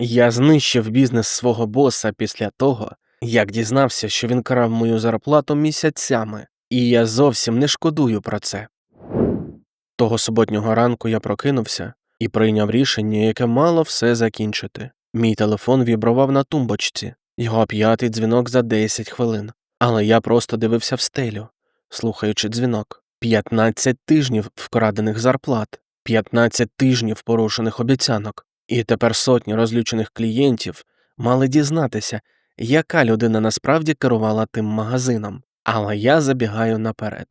Я знищив бізнес свого боса після того, як дізнався, що він крав мою зарплату місяцями, і я зовсім не шкодую про це. Того суботнього ранку я прокинувся і прийняв рішення, яке мало все закінчити. Мій телефон вібрував на тумбочці, його п'ятий дзвінок за 10 хвилин, але я просто дивився в стелю, слухаючи дзвінок. 15 тижнів вкрадених зарплат, 15 тижнів порушених обіцянок, і тепер сотні розлючених клієнтів мали дізнатися, яка людина насправді керувала тим магазином. Але я забігаю наперед.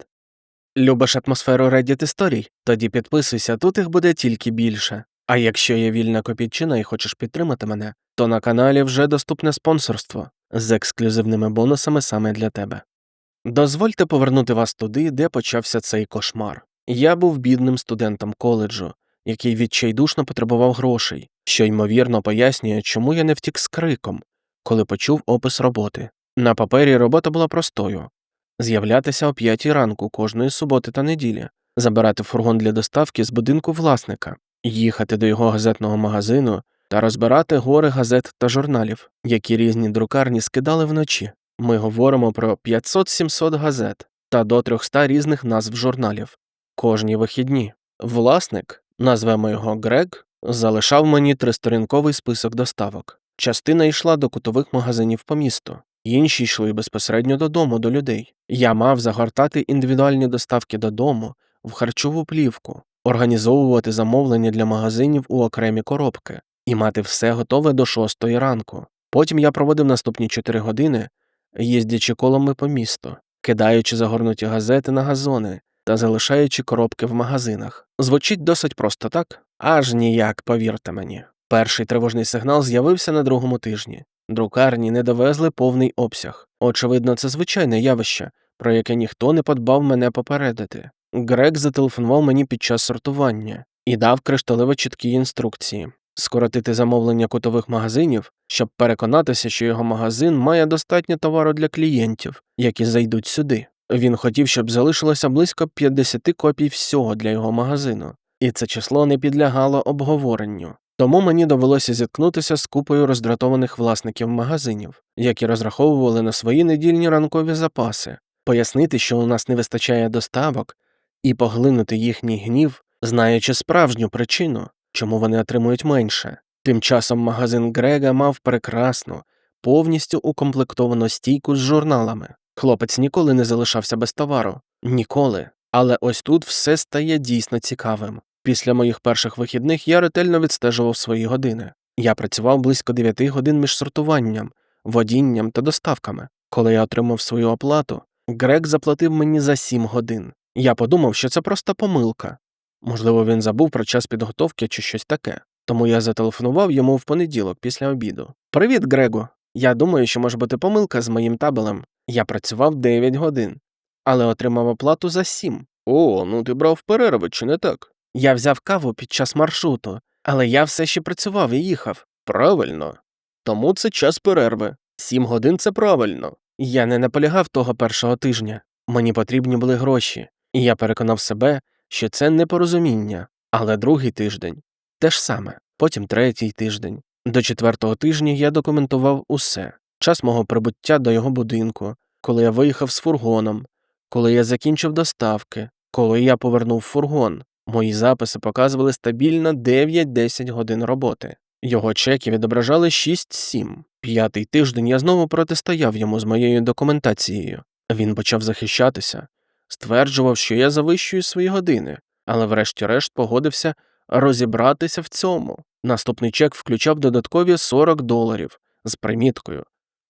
Любиш атмосферу Reddit історій? Тоді підписуйся, тут їх буде тільки більше. А якщо є вільна копійчина і хочеш підтримати мене, то на каналі вже доступне спонсорство з ексклюзивними бонусами саме для тебе. Дозвольте повернути вас туди, де почався цей кошмар. Я був бідним студентом коледжу, який відчайдушно потребував грошей, що ймовірно пояснює, чому я не втік з криком, коли почув опис роботи. На папері робота була простою з'являтися о п'ятій ранку кожної суботи та неділі, забирати фургон для доставки з будинку власника, їхати до його газетного магазину та розбирати гори газет та журналів, які різні друкарні скидали вночі. Ми говоримо про 500-700 газет та до 300 різних назв журналів кожні вихідні. Власник, назвемо його Грег, залишав мені тристорінковий список доставок. Частина йшла до кутових магазинів по місту, інші йшли безпосередньо додому до людей. Я мав загортати індивідуальні доставки додому в харчову плівку, організовувати замовлення для магазинів у окремі коробки і мати все готове до шостої ранку. Потім я проводив наступні 4 години, їздячи колами по місту, кидаючи загорнуті газети на газони та залишаючи коробки в магазинах. Звучить досить просто так, аж ніяк, повірте мені. Перший тривожний сигнал з'явився на другому тижні. Друкарні не довезли повний обсяг. Очевидно, це звичайне явище, про яке ніхто не подбав мене попередити. Грек зателефонував мені під час сортування і дав кришталево чіткі інструкції скоротити замовлення кутових магазинів, щоб переконатися, що його магазин має достатньо товару для клієнтів, які зайдуть сюди. Він хотів, щоб залишилося близько 50 копій всього для його магазину, і це число не підлягало обговоренню. Тому мені довелося зіткнутися з купою роздратованих власників магазинів, які розраховували на свої недільні ранкові запаси, пояснити, що у нас не вистачає доставок, і поглинути їхній гнів, знаючи справжню причину, чому вони отримують менше. Тим часом магазин Грега мав прекрасну, повністю укомплектовану стійку з журналами. Хлопець ніколи не залишався без товару. Ніколи. Але ось тут все стає дійсно цікавим. Після моїх перших вихідних я ретельно відстежував свої години. Я працював близько 9 годин між сортуванням, водінням та доставками. Коли я отримав свою оплату, Грек заплатив мені за 7 годин. Я подумав, що це просто помилка. Можливо, він забув про час підготовки чи щось таке. Тому я зателефонував йому в понеділок після обіду. Привіт, Грего. Я думаю, що може бути помилка з моїм табелем. Я працював 9 годин, але отримав оплату за 7. О, ну ти брав перерви, чи не так? Я взяв каву під час маршруту, але я все ще працював і їхав. Правильно. Тому це час перерви. Сім годин це правильно. Я не наполягав того першого тижня. Мені потрібні були гроші, і я переконав себе, що це непорозуміння. Але другий тиждень те ж саме, потім третій тиждень. До четвертого тижня я документував усе час мого прибуття до його будинку, коли я виїхав з фургоном, коли я закінчив доставки, коли я повернув фургон. Мої записи показували стабільно 9-10 годин роботи. Його чеки відображали 6-7. П'ятий тиждень я знову протистояв йому з моєю документацією. Він почав захищатися, стверджував, що я завищую свої години, але врешті-решт погодився розібратися в цьому. Наступний чек включав додаткові 40 доларів з приміткою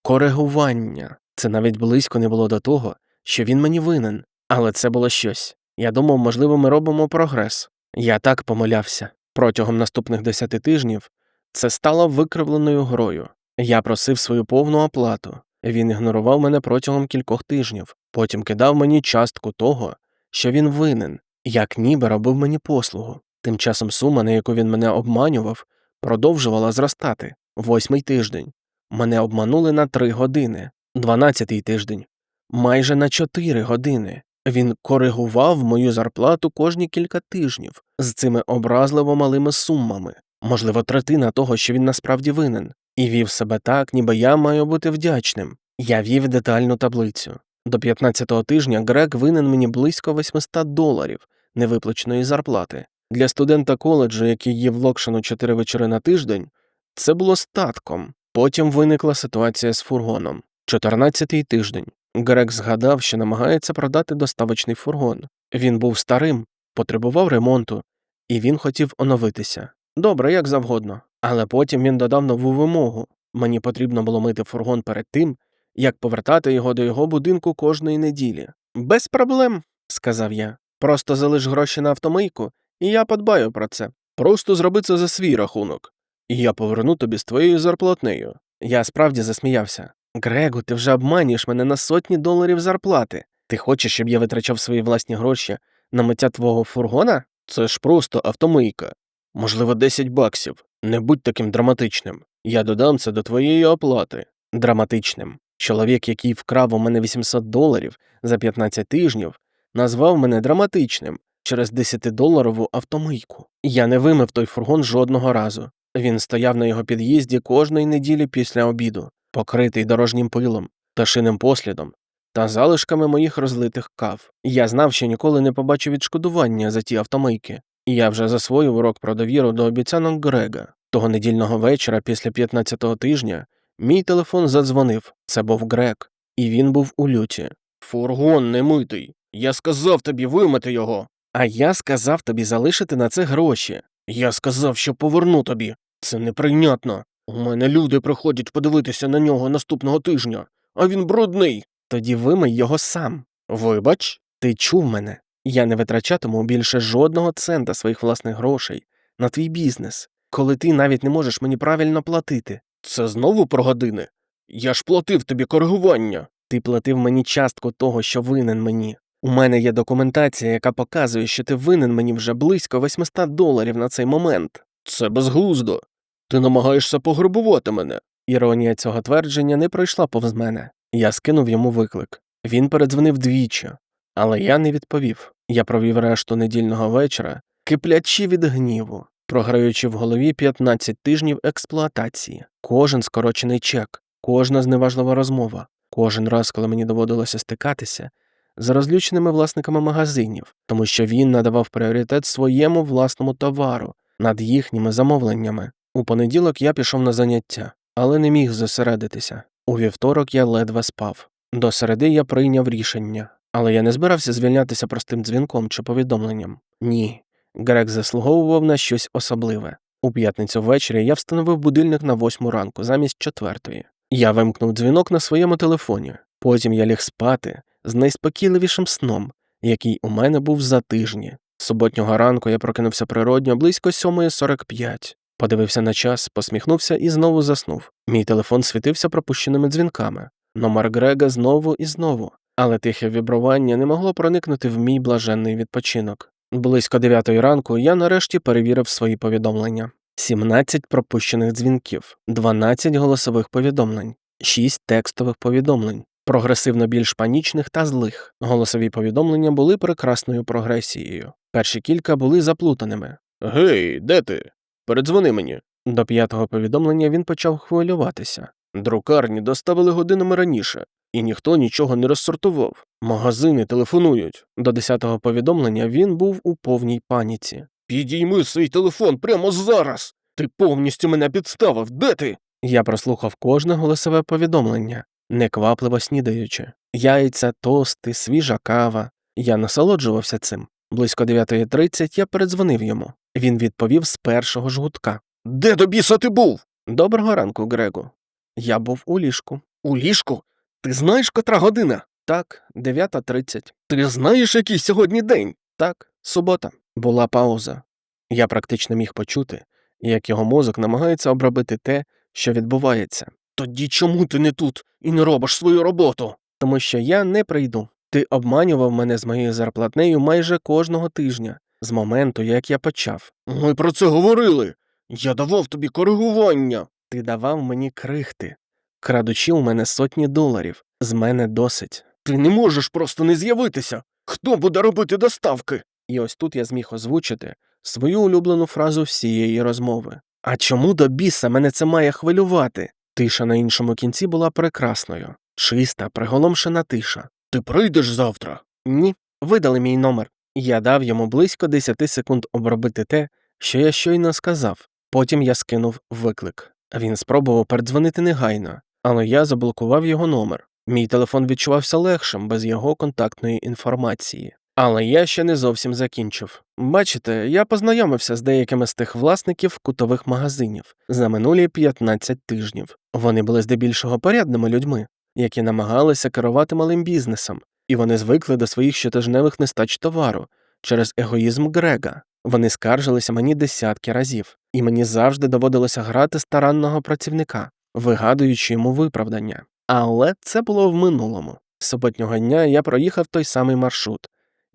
коригування. Це навіть близько не було до того, що він мені винен, але це було щось. Я думав, можливо, ми робимо прогрес. Я так помилявся. Протягом наступних десяти тижнів це стало викривленою грою. Я просив свою повну оплату. Він ігнорував мене протягом кількох тижнів, потім кидав мені частку того, що він винен, як ніби робив мені послугу. Тим часом сума, на яку він мене обманював, продовжувала зростати. Восьмий тиждень. Мене обманули на три години, дванадцятий тиждень, майже на чотири години. Він коригував мою зарплату кожні кілька тижнів з цими образливо малими сумами. можливо, третина того, що він насправді винен, і вів себе так, ніби я маю бути вдячним. Я вів детальну таблицю. До 15-го тижня Грег винен мені близько 800 доларів невиплаченої зарплати. Для студента коледжу, який їв локшину 4 вечори на тиждень, це було статком. Потім виникла ситуація з фургоном. 14-й тиждень. Грег згадав, що намагається продати доставочний фургон. Він був старим, потребував ремонту, і він хотів оновитися. Добре, як завгодно. Але потім він додав нову вимогу. Мені потрібно було мити фургон перед тим, як повертати його до його будинку кожної неділі. Без проблем, сказав я. Просто залиш гроші на автомийку, і я подбаю про це. Просто зроби це за свій рахунок, я поверну тобі з твоєю зарплатнею. Я справді засміявся. Грегу, ти вже обманюєш мене на сотні доларів зарплати. Ти хочеш, щоб я витрачав свої власні гроші на миття твого фургона? Це ж просто автомийка. Можливо, 10 баксів. Не будь таким драматичним. Я додам це до твоєї оплати. Драматичним. Чоловік, який вкрав у мене 800 доларів за 15 тижнів, назвав мене драматичним через 10-доларову автомийку. Я не вимив той фургон жодного разу. Він стояв на його під'їзді кожної неділі після обіду, покритий дорожнім пилом, пташиним послідом та залишками моїх розлитих кав. Я знав, що ніколи не побачу відшкодування за ті автомийки, і я вже засвоїв урок про довіру до обіцянок Грега. Того недільного вечора, після 15-го тижня, мій телефон задзвонив. Це був Грег, і він був у люті. Фургон не митий. Я сказав тобі вимити його. А я сказав тобі залишити на це гроші. Я сказав, що поверну тобі. Це неприйнятно. У мене люди приходять подивитися на нього наступного тижня, а він брудний. Тоді вимий його сам. Вибач, ти чув мене. Я не витрачатиму більше жодного цента своїх власних грошей на твій бізнес, коли ти навіть не можеш мені правильно платити. Це знову про години? Я ж платив тобі коригування. Ти платив мені частку того, що винен мені. У мене є документація, яка показує, що ти винен мені вже близько 800 доларів на цей момент. Це безглуздо. Ти намагаєшся пограбувати мене. Іронія цього твердження не пройшла повз мене. Я скинув йому виклик. Він передзвонив двічі, але я не відповів. Я провів решту недільного вечора, киплячи від гніву, програючи в голові 15 тижнів експлуатації, кожен скорочений чек, кожна зневажлива розмова, кожен раз, коли мені доводилося стикатися з розлюченими власниками магазинів, тому що він надавав пріоритет своєму власному товару над їхніми замовленнями. У понеділок я пішов на заняття, але не міг зосередитися. У вівторок я ледве спав. До середи я прийняв рішення, але я не збирався звільнятися простим дзвінком чи повідомленням. Ні. Грек заслуговував на щось особливе. У п'ятницю ввечері я встановив будильник на восьму ранку замість четвертої. Я вимкнув дзвінок на своєму телефоні. Потім я ліг спати з найспокійливішим сном, який у мене був за тижні. Суботнього ранку я прокинувся природньо близько 7.45. Подивився на час, посміхнувся і знову заснув. Мій телефон світився пропущеними дзвінками. Номер Грега знову і знову, але тихе вібрування не могло проникнути в мій блаженний відпочинок. Близько дев'ятої ранку я нарешті перевірив свої повідомлення: 17 пропущених дзвінків, 12 голосових повідомлень, 6 текстових повідомлень, прогресивно більш панічних та злих. Голосові повідомлення були прекрасною прогресією. Перші кілька були заплутаними. Гей, де ти? Передзвони мені. До п'ятого повідомлення він почав хвилюватися. Друкарні доставили годинами раніше, і ніхто нічого не розсортував. Магазини телефонують. До десятого повідомлення він був у повній паніці. Підійми свій телефон прямо зараз. Ти повністю мене підставив. Де ти? Я прослухав кожне голосове повідомлення, неквапливо снідаючи. Яйця, тости, свіжа кава. Я насолоджувався цим. Близько 9.30 я передзвонив йому. Він відповів з першого ж гудка. Де до біса ти був? Доброго ранку, Грегу. Я був у ліжку. У ліжку? Ти знаєш, котра година? Так, 9.30. Ти знаєш, який сьогодні день? Так, субота. Була пауза. Я практично міг почути, як його мозок намагається обробити те, що відбувається. Тоді чому ти не тут і не робиш свою роботу? Тому що я не прийду. Ти обманював мене з моєю зарплатнею майже кожного тижня, з моменту, як я почав. Ми про це говорили. Я давав тобі коригування. Ти давав мені крихти, крадучи у мене сотні доларів. З мене досить. Ти не можеш просто не з'явитися. Хто буде робити доставки? І ось тут я зміг озвучити свою улюблену фразу всієї розмови. А чому до біса мене це має хвилювати? Тиша на іншому кінці була прекрасною, чиста, приголомшена тиша. Ти прийдеш завтра? Ні, видали мій номер. Я дав йому близько 10 секунд обробити те, що я щойно сказав. Потім я скинув виклик. Він спробував передзвонити негайно, але я заблокував його номер. Мій телефон відчувався легшим без його контактної інформації. Але я ще не зовсім закінчив. Бачите, я познайомився з деякими з тих власників кутових магазинів за минулі 15 тижнів. Вони були здебільшого порядними людьми, які намагалися керувати малим бізнесом, і вони звикли до своїх щотижневих нестач товару через егоїзм Грега. Вони скаржилися мені десятки разів, і мені завжди доводилося грати старанного працівника, вигадуючи йому виправдання. Але це було в минулому. Суботнього дня я проїхав той самий маршрут,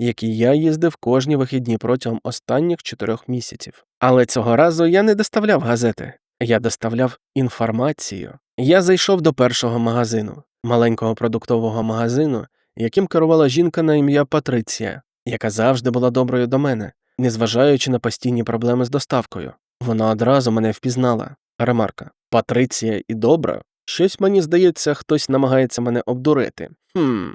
який я їздив кожні вихідні протягом останніх чотирьох місяців. Але цього разу я не доставляв газети, я доставляв інформацію. Я зайшов до першого магазину, маленького продуктового магазину, яким керувала жінка на ім'я Патриція, яка завжди була доброю до мене, незважаючи на постійні проблеми з доставкою. Вона одразу мене впізнала. Ремарка Патриція і добра? Щось мені здається, хтось намагається мене обдурити. Хм.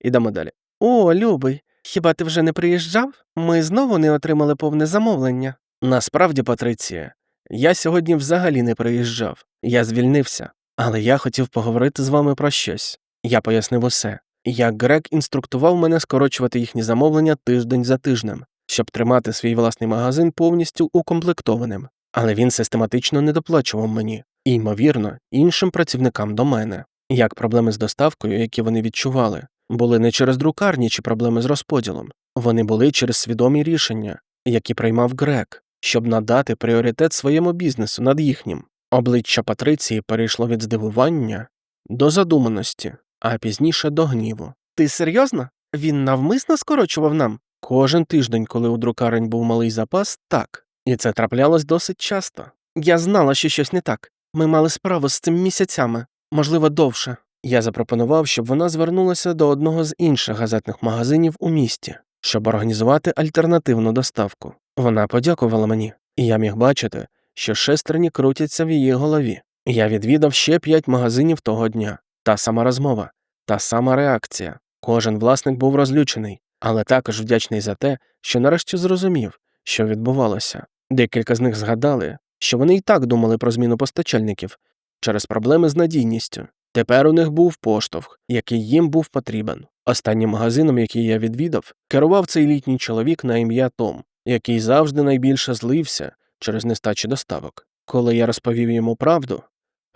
Ідемо далі. О, любий, хіба ти вже не приїжджав? Ми знову не отримали повне замовлення. Насправді, Патриція, я сьогодні взагалі не приїжджав. Я звільнився, але я хотів поговорити з вами про щось. Я пояснив усе. Як Грек інструктував мене скорочувати їхні замовлення тиждень за тижнем, щоб тримати свій власний магазин повністю укомплектованим, але він систематично не доплачував мені і, ймовірно, іншим працівникам до мене. Як проблеми з доставкою, які вони відчували, були не через друкарні чи проблеми з розподілом, вони були через свідомі рішення, які приймав Грек, щоб надати пріоритет своєму бізнесу над їхнім. Обличчя Патриції перейшло від здивування до задуманості, а пізніше до гніву. Ти серйозно? Він навмисно скорочував нам? Кожен тиждень, коли у друкарень був малий запас, так. І це траплялось досить часто. Я знала, що щось не так. Ми мали справу з цим місяцями, можливо, довше. Я запропонував, щоб вона звернулася до одного з інших газетних магазинів у місті, щоб організувати альтернативну доставку. Вона подякувала мені, і я міг бачити, що шестерні крутяться в її голові. Я відвідав ще п'ять магазинів того дня. Та сама розмова, та сама реакція. Кожен власник був розлючений, але також вдячний за те, що нарешті зрозумів, що відбувалося. Декілька з них згадали, що вони й так думали про зміну постачальників через проблеми з надійністю. Тепер у них був поштовх, який їм був потрібен. Останнім магазином, який я відвідав, керував цей літній чоловік на ім'я Том, який завжди найбільше злився через нестачі доставок. Коли я розповів йому правду,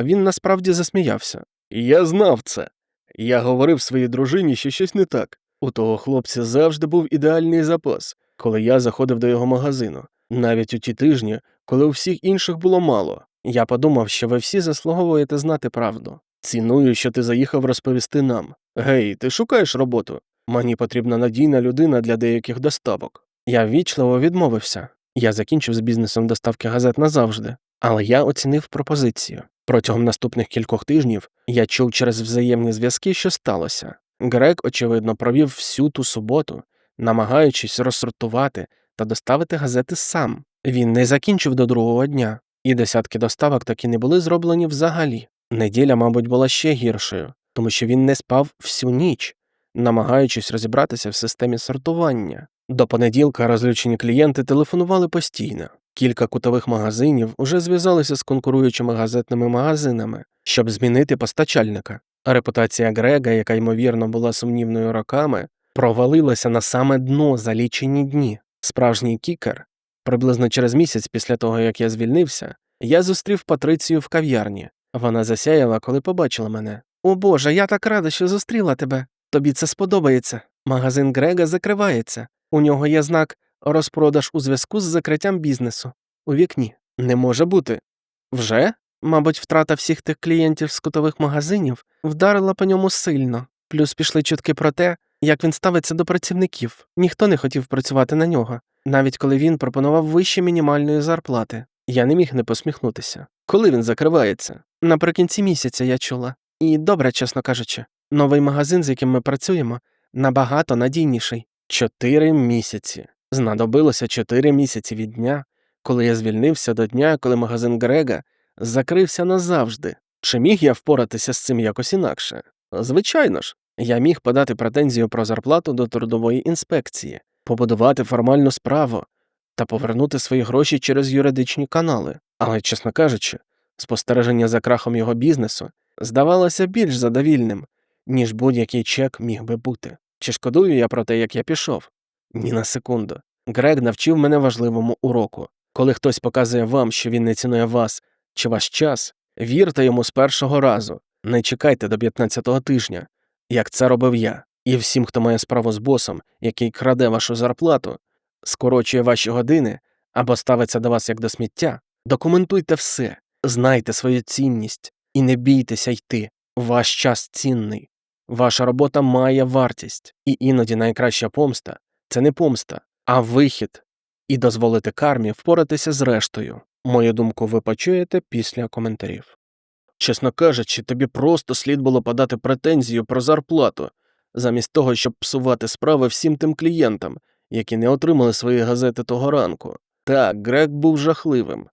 він насправді засміявся. Я знав це. Я говорив своїй дружині, що щось не так. У того хлопця завжди був ідеальний запас, коли я заходив до його магазину, навіть у ті тижні, коли у всіх інших було мало. Я подумав, що ви всі заслуговуєте знати правду. Ціную, що ти заїхав розповісти нам. Гей, ти шукаєш роботу? Мені потрібна надійна людина для деяких доставок. Я ввічливо відмовився. Я закінчив з бізнесом доставки газет назавжди, але я оцінив пропозицію. Протягом наступних кількох тижнів я чув через взаємні зв'язки, що сталося. Грек, очевидно, провів всю ту суботу, намагаючись розсортувати та доставити газети сам. Він не закінчив до другого дня, і десятки доставок таки не були зроблені взагалі. Неділя, мабуть, була ще гіршою, тому що він не спав всю ніч, намагаючись розібратися в системі сортування. До понеділка розлючені клієнти телефонували постійно. Кілька кутових магазинів уже зв'язалися з конкуруючими газетними магазинами, щоб змінити постачальника. Репутація Грега, яка ймовірно була сумнівною роками, провалилася на саме дно за лічені дні. Справжній кікер, приблизно через місяць після того, як я звільнився, я зустрів Патрицію в кав'ярні. Вона засяяла, коли побачила мене. О Боже, я так рада, що зустріла тебе. Тобі це сподобається. Магазин Грега закривається. У нього є знак розпродаж у зв'язку з закриттям бізнесу. У вікні. Не може бути. Вже? Мабуть, втрата всіх тих клієнтів з кутових магазинів вдарила по ньому сильно, плюс пішли чутки про те, як він ставиться до працівників. Ніхто не хотів працювати на нього, навіть коли він пропонував вище мінімальної зарплати. Я не міг не посміхнутися. Коли він закривається? Наприкінці місяця я чула. І добре, чесно кажучи, новий магазин, з яким ми працюємо, набагато надійніший. Чотири місяці. Знадобилося чотири місяці від дня, коли я звільнився до дня, коли магазин Грега закрився назавжди. Чи міг я впоратися з цим якось інакше? Звичайно ж, я міг подати претензію про зарплату до трудової інспекції, побудувати формальну справу та повернути свої гроші через юридичні канали. Але, чесно кажучи, спостереження за крахом його бізнесу здавалося більш задовільним, ніж будь-який чек міг би бути. Чи шкодую я про те, як я пішов? Ні на секунду. Грег навчив мене важливому уроку. Коли хтось показує вам, що він не цінує вас чи ваш час, вірте йому з першого разу, не чекайте до 15-го тижня, як це робив я. І всім, хто має справу з босом, який краде вашу зарплату, скорочує ваші години або ставиться до вас як до сміття, документуйте все, знайте свою цінність і не бійтеся йти. Ваш час цінний. Ваша робота має вартість, і іноді найкраща помста це не помста, а вихід, і дозволити кармі впоратися з рештою. Мою думку ви почуєте після коментарів. Чесно кажучи, тобі просто слід було подати претензію про зарплату, замість того, щоб псувати справи всім тим клієнтам, які не отримали свої газети того ранку. Так, Грег був жахливим,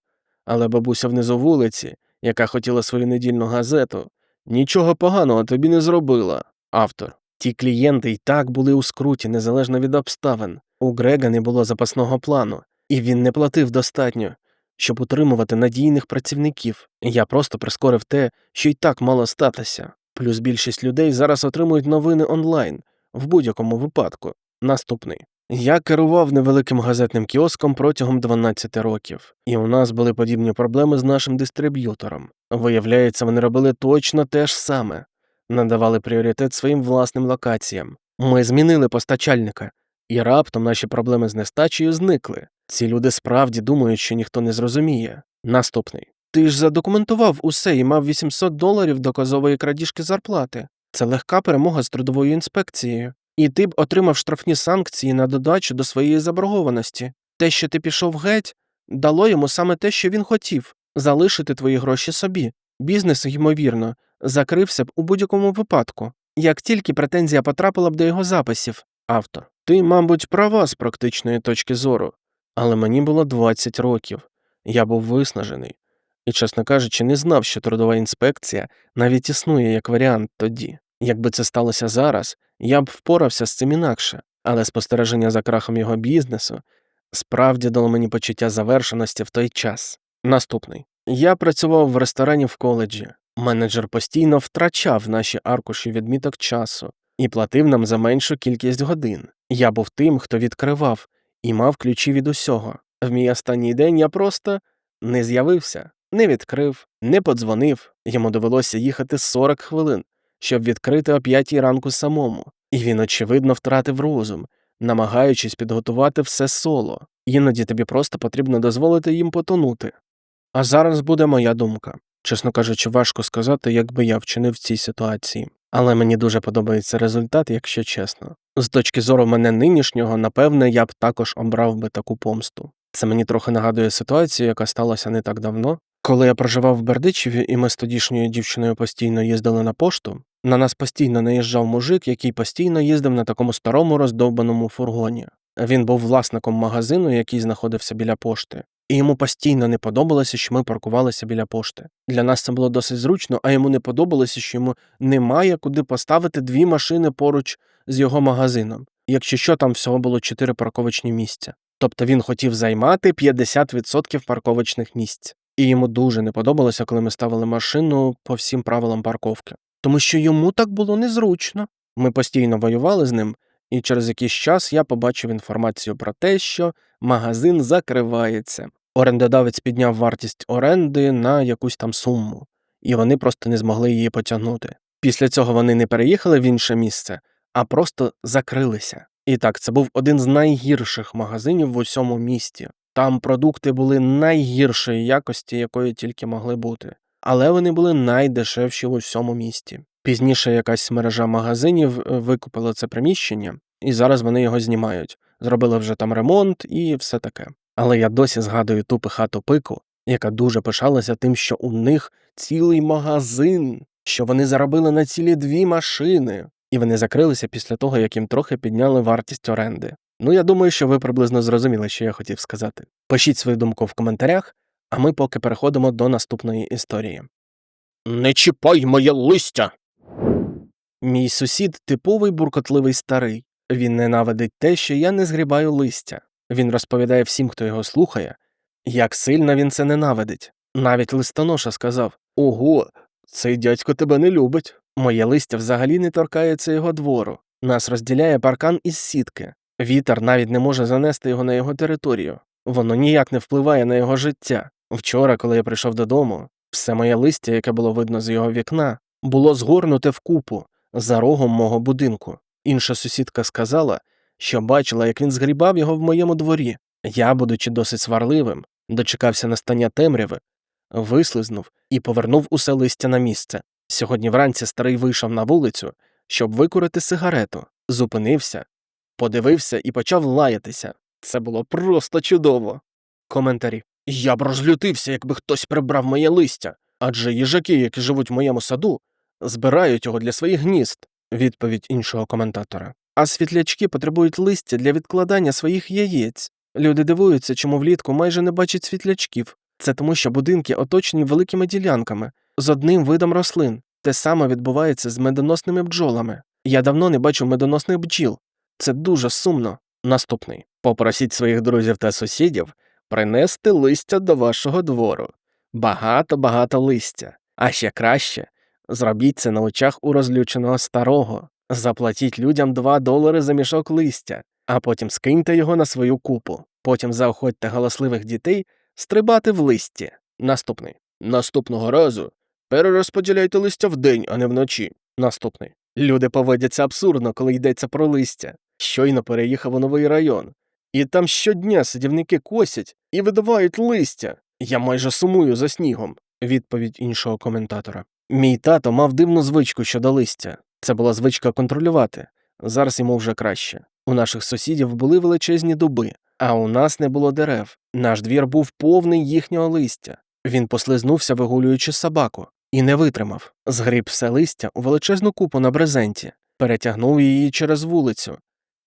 але бабуся внизу вулиці, яка хотіла свою недільну газету, нічого поганого тобі не зробила. Автор. Ті клієнти й так були у скруті незалежно від обставин. У Грега не було запасного плану, і він не платив достатньо, щоб утримувати надійних працівників. Я просто прискорив те, що й так мало статися. Плюс більшість людей зараз отримують новини онлайн в будь-якому випадку. Наступний. Я керував невеликим газетним кіоском протягом 12 років, і у нас були подібні проблеми з нашим дистриб'ютором. Виявляється, вони робили точно те ж саме, надавали пріоритет своїм власним локаціям. Ми змінили постачальника, і раптом наші проблеми з нестачею зникли. Ці люди справді думають, що ніхто не зрозуміє. Наступний. Ти ж задокументував усе і мав 800 доларів доказової крадіжки зарплати. Це легка перемога з трудовою інспекцією. І ти б отримав штрафні санкції на додачу до своєї заборгованості. Те, що ти пішов геть, дало йому саме те, що він хотів залишити твої гроші собі. Бізнес, ймовірно, закрився б у будь-якому випадку, як тільки претензія потрапила б до його записів. Автор. Ти, мабуть, права з практичної точки зору, але мені було 20 років, я був виснажений і, чесно кажучи, не знав, що трудова інспекція навіть існує як варіант тоді. Якби це сталося зараз, я б впорався з цим інакше, але спостереження за крахом його бізнесу справді дало мені почуття завершеності в той час. Наступний я працював в ресторані в коледжі. Менеджер постійно втрачав наші аркуші відміток часу і платив нам за меншу кількість годин. Я був тим, хто відкривав і мав ключі від усього. В мій останній день я просто не з'явився, не відкрив, не подзвонив. Йому довелося їхати 40 хвилин, щоб відкрити о п'ятій ранку самому, і він, очевидно, втратив розум, намагаючись підготувати все соло. Іноді тобі просто потрібно дозволити їм потонути. А зараз буде моя думка. Чесно кажучи, важко сказати, як би я вчинив в цій ситуації. Але мені дуже подобається результат, якщо чесно. З точки зору мене нинішнього, напевне, я б також обрав би таку помсту. Це мені трохи нагадує ситуацію, яка сталася не так давно. Коли я проживав в Бердичеві, і ми з тодішньою дівчиною постійно їздили на пошту, на нас постійно наїжджав мужик, який постійно їздив на такому старому роздовбаному фургоні. Він був власником магазину, який знаходився біля пошти, і йому постійно не подобалося, що ми паркувалися біля пошти. Для нас це було досить зручно, а йому не подобалося, що йому немає куди поставити дві машини поруч з його магазином. Якщо що, там всього було чотири парковочні місця. Тобто він хотів займати 50% парковочних місць. І йому дуже не подобалося, коли ми ставили машину по всім правилам парковки. Тому що йому так було незручно. Ми постійно воювали з ним, і через якийсь час я побачив інформацію про те, що магазин закривається. Орендодавець підняв вартість оренди на якусь там суму, і вони просто не змогли її потягнути. Після цього вони не переїхали в інше місце, а просто закрилися. І так, це був один з найгірших магазинів в усьому місті. Там продукти були найгіршої якості, якої тільки могли бути, але вони були найдешевші в усьому місті. Пізніше якась мережа магазинів е, викупила це приміщення, і зараз вони його знімають. Зробили вже там ремонт і все таке. Але я досі згадую ту пихату пику, яка дуже пишалася тим, що у них цілий магазин, що вони заробили на цілі дві машини, і вони закрилися після того, як їм трохи підняли вартість оренди. Ну, я думаю, що ви приблизно зрозуміли, що я хотів сказати. Пишіть свою думку в коментарях, а ми поки переходимо до наступної історії. Не чіпай моє листя. Мій сусід типовий буркотливий старий. Він ненавидить те, що я не згрібаю листя. Він розповідає всім, хто його слухає, як сильно він це ненавидить. Навіть листоноша сказав: Ого, цей дядько тебе не любить. Моє листя взагалі не торкається його двору. Нас розділяє паркан із сітки. Вітер навіть не може занести його на його територію. Воно ніяк не впливає на його життя. Вчора, коли я прийшов додому, все моє листя, яке було видно з його вікна, було згорнуте в купу за рогом мого будинку. Інша сусідка сказала, що бачила, як він згрібав його в моєму дворі. Я, будучи досить сварливим, дочекався настання темряви, вислизнув і повернув усе листя на місце. Сьогодні вранці старий вийшов на вулицю, щоб викурити сигарету, зупинився, подивився і почав лаятися. Це було просто чудово. Коментарі. Я б розлютився, якби хтось прибрав моє листя, адже їжаки, які живуть в моєму саду, збирають його для своїх гнізд. Відповідь іншого коментатора. А світлячки потребують листя для відкладання своїх яєць. Люди дивуються, чому влітку майже не бачать світлячків. Це тому, що будинки оточені великими ділянками з одним видом рослин. Те саме відбувається з медоносними бджолами. Я давно не бачив медоносних бджіл. Це дуже сумно. Наступний. Попросіть своїх друзів та сусідів принести листя до вашого двору. Багато-багато листя. А ще краще зробіть це на очах у розлюченого старого. Заплатіть людям 2 долари за мішок листя, а потім скиньте його на свою купу. Потім заохотьте галасливих дітей стрибати в листі. Наступний. Наступного разу перерозподіляйте листя вдень, а не вночі. Наступний. Люди поводяться абсурдно, коли йдеться про листя. Щойно переїхав у новий район. І там щодня садівники косять і видувають листя. Я майже сумую за снігом. Відповідь іншого коментатора. Мій тато мав дивну звичку щодо листя. Це була звичка контролювати. Зараз йому вже краще. У наших сусідів були величезні дуби, а у нас не було дерев. Наш двір був повний їхнього листя. Він послизнувся, вигулюючи собаку, і не витримав. Згріб все листя у величезну купу на брезенті, перетягнув її через вулицю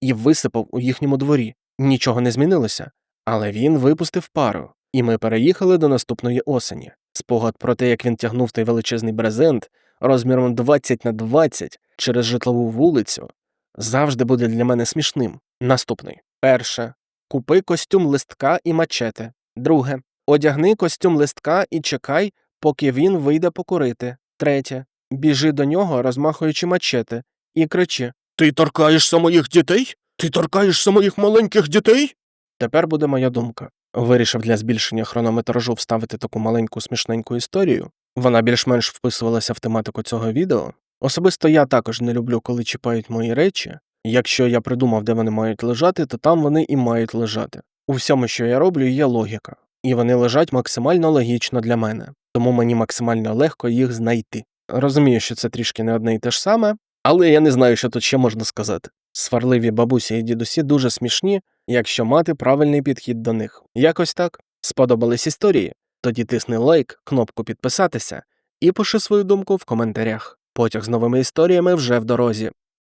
і висипав у їхньому дворі. Нічого не змінилося, але він випустив пару, і ми переїхали до наступної осені. Спогад про те, як він тягнув той величезний брезент розміром 20 на 20 через житлову вулицю, завжди буде для мене смішним. Наступний. Перше. Купи костюм листка і мачете. Друге. Одягни костюм листка і чекай, поки він вийде покурити. Третє. Біжи до нього, розмахуючи мачете, і кричи Ти торкаєшся моїх дітей? Ти торкаєшся моїх маленьких дітей? Тепер буде моя думка. Вирішив для збільшення хронометражу вставити таку маленьку смішненьку історію. Вона більш-менш вписувалася в тематику цього відео. Особисто я також не люблю, коли чіпають мої речі. Якщо я придумав, де вони мають лежати, то там вони і мають лежати. У всьому, що я роблю, є логіка, і вони лежать максимально логічно для мене, тому мені максимально легко їх знайти. Розумію, що це трішки не одне і те ж саме, але я не знаю, що тут ще можна сказати. Сварливі бабусі і дідусі дуже смішні, якщо мати правильний підхід до них. Якось так. Сподобались історії? Тоді тисни лайк, кнопку підписатися і пиши свою думку в коментарях. Потяг з новими історіями вже в дорозі.